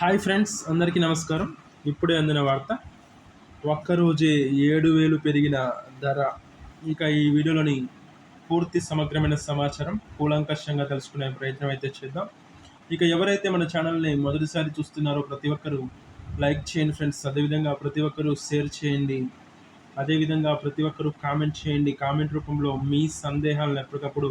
Hi friends అందరికీ నమస్కారం. ఇప్పుడే అందిన వార్త ఒక్కరోజే ఏడు వేలు పెరిగిన ధర. ఇక ఈ వీడియోలోని పూర్తి సమగ్రమైన సమాచారం కూలంకషంగా తెలుసుకునే ప్రయత్నం అయితే చేద్దాం. ఇక ఎవరైతే మన ఛానల్ని మొదటిసారి చూస్తున్నారో ప్రతి ఒక్కరూ లైక్ చేయండి ఫ్రెండ్స్. అదేవిధంగా ప్రతి ఒక్కరూ షేర్ చేయండి. అదేవిధంగా ప్రతి ఒక్కరూ కామెంట్ చేయండి. కామెంట్ రూపంలో మీ సందేహాలను ఎప్పటికప్పుడు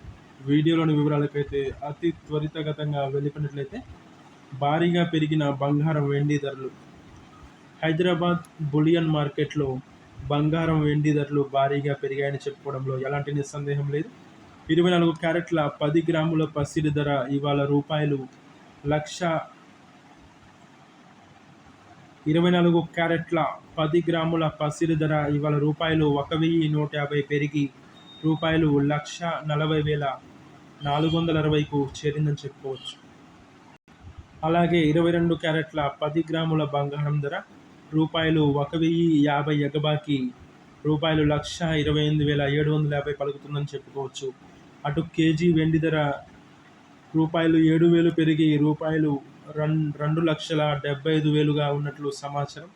వీడియోలోని వివరాలకైతే అతి త్వరితగతంగా వెళ్ళిపోయినట్లయితే భారీగా పెరిగిన బంగారం వెండి ధరలు. హైదరాబాద్ బులియన్ మార్కెట్లో బంగారం వెండి ధరలు భారీగా పెరిగాయని చెప్పుకోవడంలో ఎలాంటి నిస్సందేహం లేదు. ఇరవై నాలుగు క్యారెట్ల పది గ్రాముల పసిడి ధర ఇవాళ రూపాయలు లక్ష ఇరవై నాలుగు క్యారెట్ల పది గ్రాముల పసిడి ధర ఇవాళ రూపాయలు ఒక వెయ్యి నూట యాభై పెరిగి రూపాయలు లక్ష నలభై వేల నాలుగు వందల అరవైకు చేరిందని చెప్పుకోవచ్చు. అలాగే ఇరవై రెండు క్యారెట్ల పది గ్రాముల బంగారం ధర రూపాయలు ఒక వెయ్యి యాభై ఎగబాకి రూపాయలు లక్ష ఇరవై ఎనిమిది వేల ఏడు వందల యాభై పలుకుతుందని చెప్పుకోవచ్చు. అటు కేజీ వెండి ధర రూపాయలు ఏడు వేలు పెరిగి రూపాయలు రన్ రెండు లక్షల డెబ్బై ఐదు వేలుగా ఉన్నట్లు సమాచారం.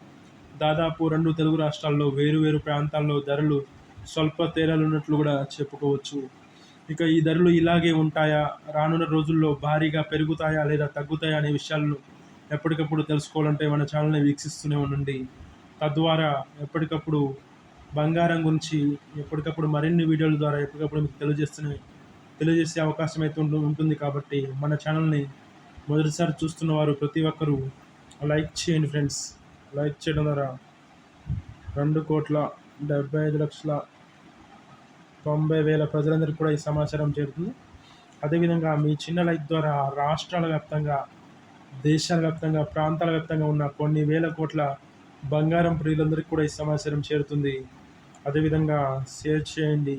దాదాపు రెండు తెలుగు రాష్ట్రాల్లో వేరు వేరు ప్రాంతాల్లో ధరలు స్వల్ప తేడాలు ఉన్నట్లు కూడా చెప్పుకోవచ్చు. ఇక ఈ ధరలు ఇలాగే ఉంటాయా? రానున్న రోజుల్లో భారీగా పెరుగుతాయా లేదా తగ్గుతాయా అనే విషయాలను ఎప్పటికప్పుడు తెలుసుకోవాలంటే మన ఛానల్ని వీక్షిస్తూనే ఉండండి. తద్వారా ఎప్పటికప్పుడు బంగారం గురించి ఎప్పటికప్పుడు మరిన్ని వీడియోల ద్వారా ఎప్పటికప్పుడు మీకు తెలియజేస్తూనే తెలియజేసే అవకాశం అయితే ఉంటుంది కాబట్టి మన ఛానల్ని మొదటిసారి చూస్తున్న వారు ప్రతి ఒక్కరూ లైక్ చేయండి ఫ్రెండ్స్. లైక్ చేయడం ద్వారా రెండు కోట్ల డెబ్బై ఐదు లక్షల తొంభై వేల ప్రజలందరికీ కూడా ఈ సమాచారం చేరుతుంది. అదేవిధంగా మీ చిన్న లైక్ ద్వారా రాష్ట్రాల వ్యాప్తంగా దేశాల వ్యాప్తంగా ప్రాంతాల వ్యాప్తంగా ఉన్న కొన్ని వేల కోట్ల బంగారం ప్రియులందరికీ కూడా ఈ సమాచారం చేరుతుంది. అదేవిధంగా షేర్ చేయండి.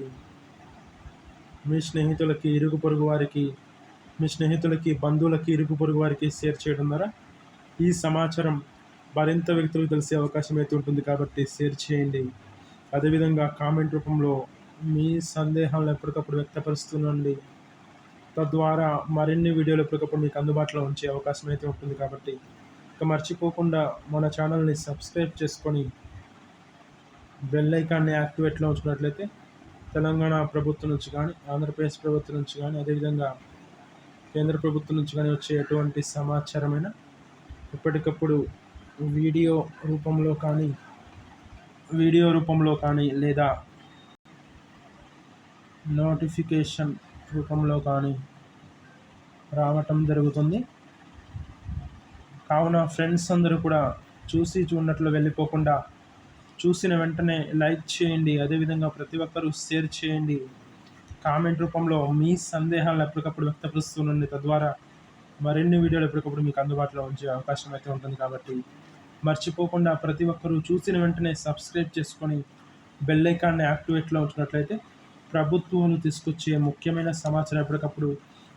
మీ స్నేహితులకి ఇరుగు పొరుగు వారికి మీ స్నేహితులకి బంధువులకి ఇరుగు పొరుగు వారికి షేర్ చేయడం ద్వారా ఈ సమాచారం మరింత వ్యక్తులకు తెలిసే అవకాశం అయితే ఉంటుంది కాబట్టి షేర్ చేయండి. అదేవిధంగా కామెంట్ రూపంలో మీ సందేహాలను ఎప్పటికప్పుడు వ్యక్తపరుస్తుండండి. తద్వారా మరిన్ని వీడియోలు ఎప్పటికప్పుడు మీకు అందుబాటులో ఉంచే అవకాశం అయితే ఉంటుంది కాబట్టి. ఇక మర్చిపోకుండా మన ఛానల్ని సబ్స్క్రైబ్ చేసుకొని బెల్ ఐకాన్ని యాక్టివేట్లో ఉంచుకున్నట్లయితే తెలంగాణ ప్రభుత్వం నుంచి కానీ ఆంధ్రప్రదేశ్ ప్రభుత్వం నుంచి కానీ అదేవిధంగా కేంద్ర ప్రభుత్వం నుంచి కానీ వచ్చే ఎటువంటి సమాచారమైన ఎప్పటికప్పుడు వీడియో రూపంలో కానీ వీడియో రూపంలో కానీ లేదా నోటిఫికేషన్ రూపంలో కానీ రావటం జరుగుతుంది. కావున ఫ్రెండ్స్ అందరూ కూడా చూసి చూడనట్లు వెళ్ళిపోకుండా చూసిన వెంటనే లైక్ చేయండి. అదేవిధంగా ప్రతి ఒక్కరూ షేర్ చేయండి. కామెంట్ రూపంలో మీ సందేహాలను ఎప్పటికప్పుడు వ్యక్తపరుస్తుండండి. తద్వారా మరిన్ని వీడియోలు ఎప్పటికప్పుడు మీకు అందుబాటులో ఉంచే అవకాశం అయితే ఉంటుంది కాబట్టి మర్చిపోకుండా ప్రతి ఒక్కరూ చూసిన వెంటనే సబ్స్క్రైబ్ చేసుకొని బెల్ ఐకాన్ని యాక్టివేట్లో ఉంచినట్లయితే ప్రభుత్వం తీసుకొచ్చే ముఖ్యమైన సమాచారం ఎప్పటికప్పుడు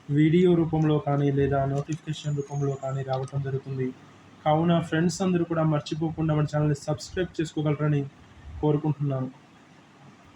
వీడియో రూపంలో కానీ లేదా నోటిఫికేషన్ రూపంలో కానీ రావటం జరుగుతుంది. కావున ఫ్రెండ్స్ అందరూ కూడా మర్చిపోకుండా మన ఛానల్ని సబ్స్క్రైబ్ చేసుకోగలరని కోరుకుంటున్నాను.